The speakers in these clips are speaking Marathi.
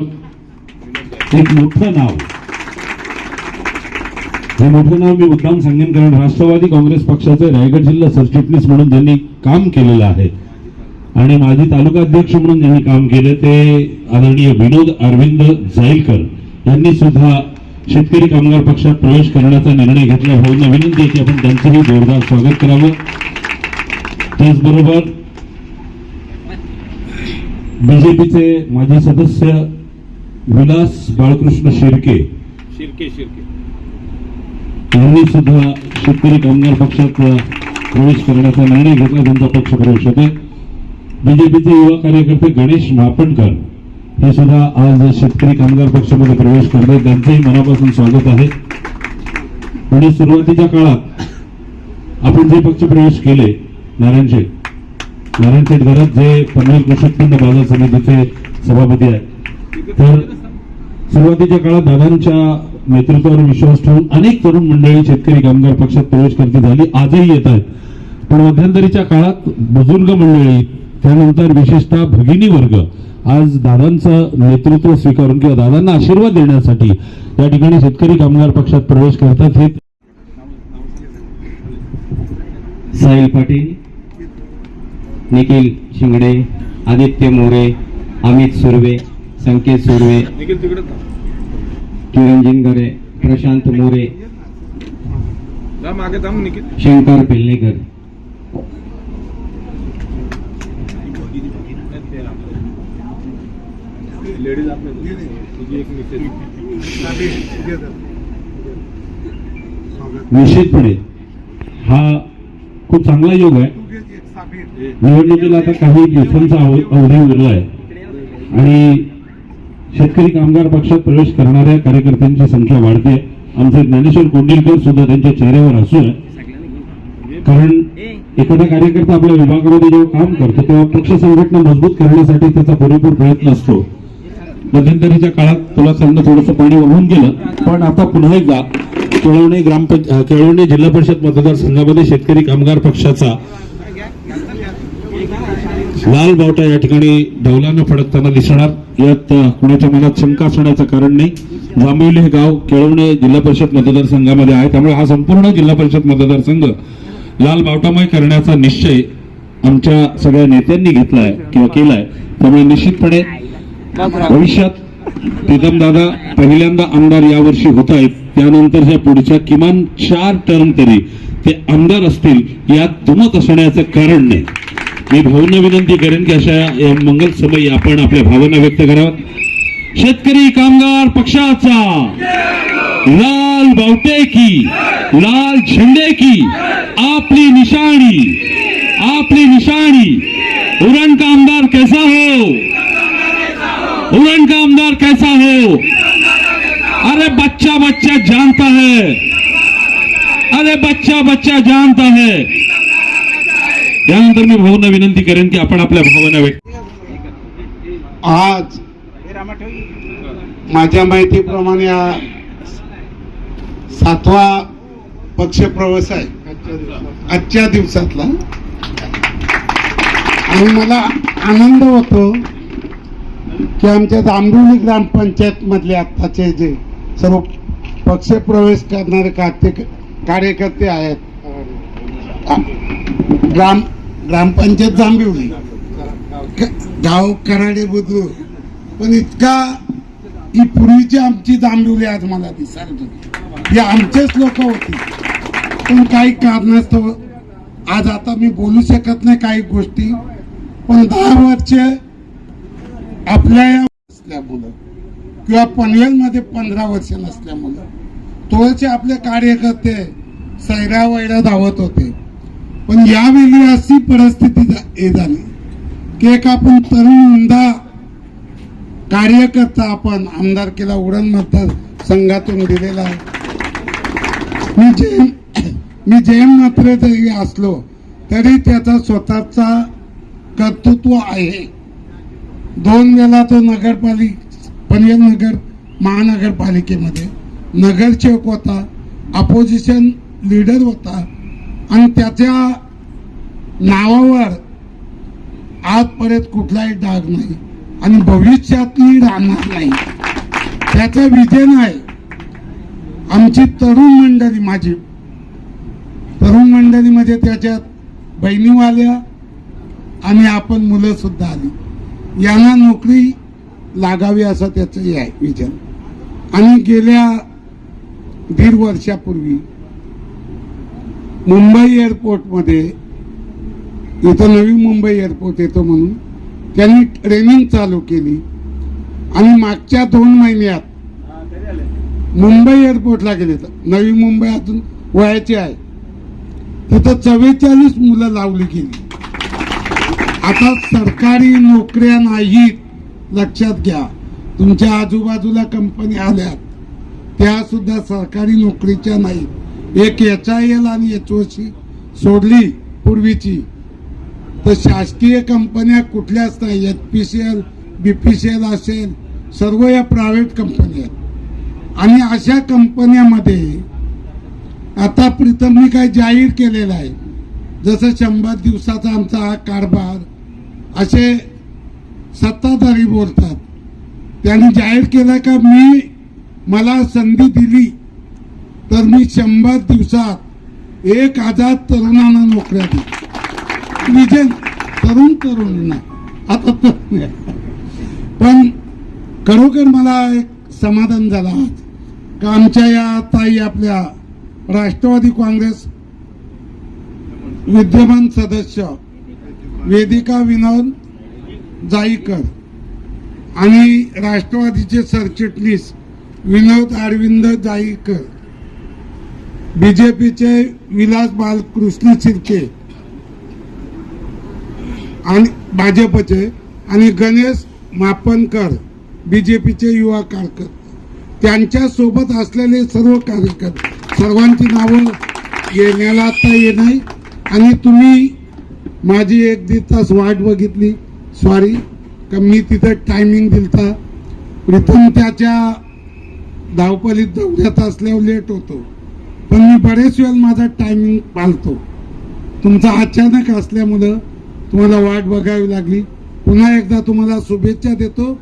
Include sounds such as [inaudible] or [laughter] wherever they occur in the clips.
एक मोठं नाव. हे मोठं नाव मी मुद्दाम सांगेन कारण राष्ट्रवादी काँग्रेस पक्षाचे रायगड जिल्हा सरचिटणीस म्हणून ज्यांनी काम केलेलं आहे आणि माजी तालुका अध्यक्ष म्हणून ज्यांनी काम केले ते आदरणीय विनोद अरविंद जायलकर यांनी सुद्धा शेतकरी कामगार पक्षात प्रवेश करण्याचा निर्णय घेतला. हो, भाऊंना विनंती आहे की आपण त्यांचंही जोरदार स्वागत करावं. त्याचबरोबर बीजेपीचे माजी सदस्य विलास बाळकृष्ण शिर्के. शिर्के शिर्के. यांनी सुद्धा शेतकरी कामगार पक्षात प्रवेश करण्याचा निर्णय घेतला त्यांचा पक्ष प्रवेश होते बीजेपीचे युवा कार्यकर्ते गणेश मापणकर हे सुद्धा आज शेतकरी कामगार पक्षामध्ये प्रवेश करतात त्यांचंही मनापासून स्वागत आहे. आणि सुरुवातीच्या काळात आपण जे पक्ष प्रवेश केले नारायणशेठ नारायणशेठ घरात जे पनवेल कृषी उत्पन्न बाजार समितीचे सभापती आहेत. तर सुरुवातीच्या काळात दादांच्या नेतृत्वावर विश्वास ठेवून अनेक तरुण मंडळी शेतकरी कामगार पक्षात प्रवेश करती झाली. आजही येत आहेत. पण मध्यंतरीच्या काळात बुजुर्ग मंडळी त्यानंतर विशेषतः भगिनी वर्ग आज दादांचं नेतृत्व स्वीकारून किंवा दादांना आशीर्वाद देण्यासाठी या ठिकाणी शेतकरी कामगार पक्षात प्रवेश करतात. हे साहिल पाटील निखिल शिंगडे आदित्य मोरे अमित सुर्वे संकेत सुर्वे निखिल तिकडे चिरंजीन गरे प्रशांत मोरे शंकर पेलणेकर लेडीज मिसेस. निश्चितपणे. हा खूप चांगला योग आहे. निवडणुकीला आता काही दिवसांचा अव- अवधी उरला आहे आणि शेतकरी कामगार पक्षात प्रवेश करणाऱ्या कार्यकर्त्यांची संख्या वाढते. आमचे ज्ञानेश्वर कोंडिलकर सुद्धा त्यांच्या चेहऱ्यावर असू आहे. कारण एखादा कार्यकर्ता आपल्या विभागामध्ये जेव्हा काम करतो तेव्हा पक्ष संघटना मजबूत करण्यासाठी त्याचा पुरेपूर प्रयत्न असतो. मध्यंतरीच्या काळात तुला सांगणं थोडंसं पाणी वाहून गेलं पण आता पुन्हा एकदा केळवणे ग्रामपंच केळवणे जिल्हा परिषद मतदारसंघामध्ये शेतकरी कामगार पक्षाचा लाल बावटा या ठिकाणी ढवलानं फडकताना दिसणार. यात कुणाच्या मनात शंका असण्याचं कारण नाही. जांभिवली हे गाव केळवणे जिल्हा परिषद मतदारसंघामध्ये आहे. त्यामुळे हा संपूर्ण जिल्हा परिषद मतदारसंघ लाल बावटामय करण्याचा निश्चय आमच्या सगळ्या नेत्यांनी घेतलाय किंवा केलाय त्यामुळे निश्चितपणे भविष्यात प्रीतम दादा पहिल्यांदा आमदार यावर्षी होत आहेत. त्यानंतरच्या पुढच्या किमान चार टर्म तरी ते आमदार असतील यात दुमत असण्याचं कारण नाही. मी भाऊंना विनंती करेन की अशा या मंगल समयी आपण आपल्या भावना व्यक्त कराव्यात. शेतकरी कामगार पक्षाचा लाल बावटे की लाल झेंडे की आपली निशाणी आपली निशाणी. उरण का आमदार कैसा हो? उरण का आमदार कैसा हो? अरे बच्चा बच्चा जानता है। अरे बच्चा बच्चा जानता है। त्यानंतर मी भाऊंना विनंती करेन की आपण आपल्या भावना व्यक्त आज माझ्या माहितीप्रमाणे सातवा सातवा पक्षप्रवेश आहे. आजच्या दिवसातला. आणि मला आनंद होतो की आमच्या जांभिवली ग्रामपंचायत मधले आत्ताचे जे सर्व पक्ष प्रवेश करणारे कार्य कार्यकर्ते आहेत. ग्राम ग्रामपंचायत जांभिवली गाव कराडे बदलू. पण इतका ही पूर्वीची आमची जांभिवली आज मला दिसायला हे आमचेच लोक होते. पण काही कारणास्तव आज आता मी बोलू शकत नाही काही गोष्टी. पण दहा वर्ष आपल्या या असल्यामुळं किंवा पनवेलमध्ये पंधरा वर्ष नसल्यामुळं तोचे आपले कार्यकर्ते सैरा वैरा धावत होते. पण यावेळी अशी परिस्थिती हे झाली की एक आपण तरुण उमदा कार्यकर्ता आपण आमदारकीला उडण मतदार संघातून दिलेला आहे. मी जैन [coughs] मी जैन मात्र जरी असलो तरी त्याचा स्वतःचा कर्तृत्व आहे. दोन वेळा तो नगरपालिक पनवेल नगर महानगरपालिकेमध्ये नगरसेवक होता अपोजिशन लीडर होता आणि त्याच्या नावावर आजपर्यंत कुठलाही डाग नाही आणि भविष्यातही राहणार नाही. त्याचं विजन आहे आमची तरुण मंडळी माझी. तरुण मंडळीमध्ये त्याच्यात बहिणीवाल्या आणि आपण मुलं सुद्धा आली. यांना नोकरी लागावी असं त्याचंही आहे विजन. आणि गेल्या दीड वर्षापूर्वी मुंबई एअरपोर्टमध्ये इथं नवी मुंबई एअरपोर्ट येतो म्हणून त्यांनी ट्रेनिंग चालू केली. आणि मागच्या दोन महिन्यात मुंबई एअरपोर्टला गेले तर नवी मुंबई अजून आहे. तिथं चव्वेचाळीस मुलं लावली गेली. आता सरकारी नोकऱ्या नाहीत. लक्षात घ्या. तुमच्या आजूबाजूला कंपनी आल्यात. त्या सुद्धा सरकारी नोकरीच्या नाहीत. एक एच आय एल आणि एच ओ सी सोडली पूर्वीची. तर शासकीय कंपन्या कुठल्याच नाही H P C L B P C L असेल सर्व या प्रायव्हेट कंपन्या आहेत. आणि अशा कंपन्यामध्ये आता प्रीतम मी काय जाहीर केलेलं आहे जसं शंभर दिवसाचा आमचा हा कारभार असे सत्ताधारी बोलतात. त्यांनी जाहीर केलं का मी मला संधी दिली. तर मी शंभर दिवसात एक हजार तरुणांना नोकऱ्या देईन विजन तरुण तरुणींना आता तरुण आहे. पण खरोखर मला एक समाधान झालं आज का आमच्या या ताई आपल्या राष्ट्रवादी काँग्रेस विद्यमान सदस्य वेदिका विनोद जाईकर आणि राष्ट्रवादीचे सरचिटणीस विनोद अरविंद जाईकर बीजेपीचे विलास बालकृष्ण शिर्के आणि भाजपचे आणि गणेश मापनकर बीजेपीचे युवा कार्यकर्ते. त्यांच्यासोबत असलेले सर्व कार्यकर्ते सर्वांची नावं येण्याला आता ये नाही. आणि तुम्ही माझी एक दीड तास वाट बघितली. सॉरी का मी तिथं टायमिंग दिलता. प्रथम त्याच्या धावपलीत दौऱ्यात असल्यावर लेट होतो. पण मी बरेच वेळ माझा टायमिंग पाळतो तुमचा अचानक असल्यामुळं तुम्हाला वाट बघावी लागली. पुन्हा एकदा तुम्हाला शुभेच्छा देतो.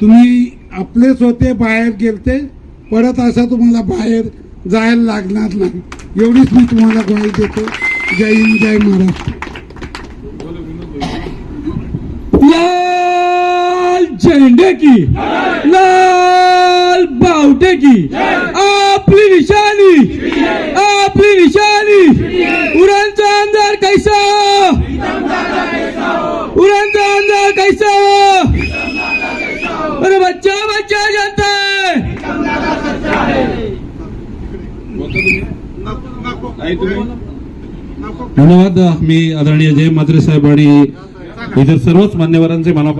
तुम्ही आपलेच होते बाहेर गेलते परत असं तुम्हाला बाहेर जायला लागणार नाही. एवढीच मी तुम्हाला ग्वाही देतो. जय हिंद जय महाराष्ट्र. लाल झेंडे की लाल बावटे की आपली निशानी आपली निशानी उड़नचा अंदर कैसा? उड़नचा अंदर कैसा? अरे बच्चा बच्चा है. तुम्ही धन्यवाद मी आदरणीय जय मात्रे साहेब आणि इतर सर्वच मान्यवरांचे मनापासून